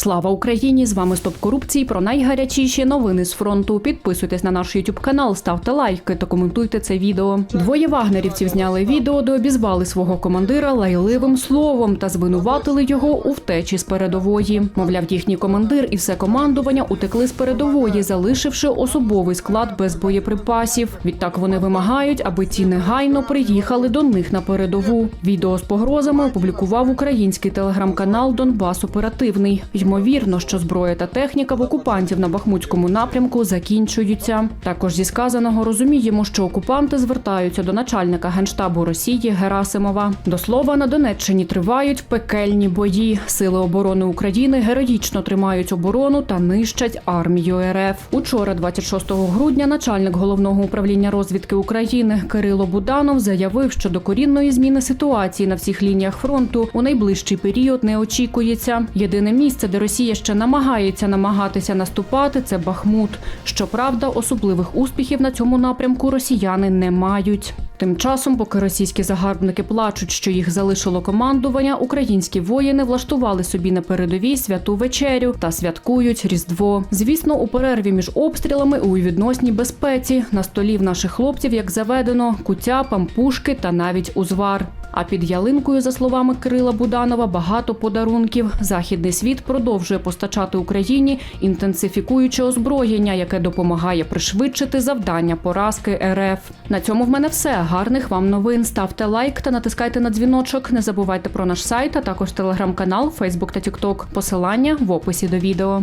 Слава Україні! З вами Стоп корупції про найгарячіші новини з фронту. Підписуйтесь на наш YouTube канал, ставте лайки та коментуйте це відео. Двоє вагнерівців зняли відео, де обізвали свого командира лайливим словом та звинуватили його у втечі з передової. Мовляв, їхній командир і все командування утекли з передової, залишивши особовий склад без боєприпасів. Відтак вони вимагають, аби ті негайно приїхали до них на передову. Відео з погрозами опублікував український телеграм-канал Донбас Оперативний. Ймовірно, що зброя та техніка в окупантів на Бахмутському напрямку закінчуються. Також зі сказаного розуміємо, що окупанти звертаються до начальника генштабу Росії Герасимова. До слова, на Донеччині тривають пекельні бої. Сили оборони України героїчно тримають оборону та нищать армію РФ. Учора, 26 грудня, начальник головного управління розвідки України Кирило Буданов заявив, що докорінної зміни ситуації на всіх лініях фронту у найближчий період не очікується. Єдине місце, де Росія ще намагається намагатися наступати, це Бахмут. Щоправда, особливих успіхів на цьому напрямку росіяни не мають. Тим часом, поки російські загарбники плачуть, що їх залишило командування, українські воїни влаштували собі на передовій святу вечерю та святкують Різдво. Звісно, у перерві між обстрілами у відносній безпеці на столі в наших хлопців, як заведено, куття, пампушки та навіть узвар. А під ялинкою, за словами Кирила Буданова, багато подарунків. Західний світ продовжує постачати Україні, інтенсифікуючи озброєння, яке допомагає пришвидшити завдання поразки РФ. На цьому в мене все. Гарних вам новин. Ставте лайк та натискайте на дзвіночок. Не забувайте про наш сайт, а також телеграм-канал, Фейсбук та Тікток. Посилання в описі до відео.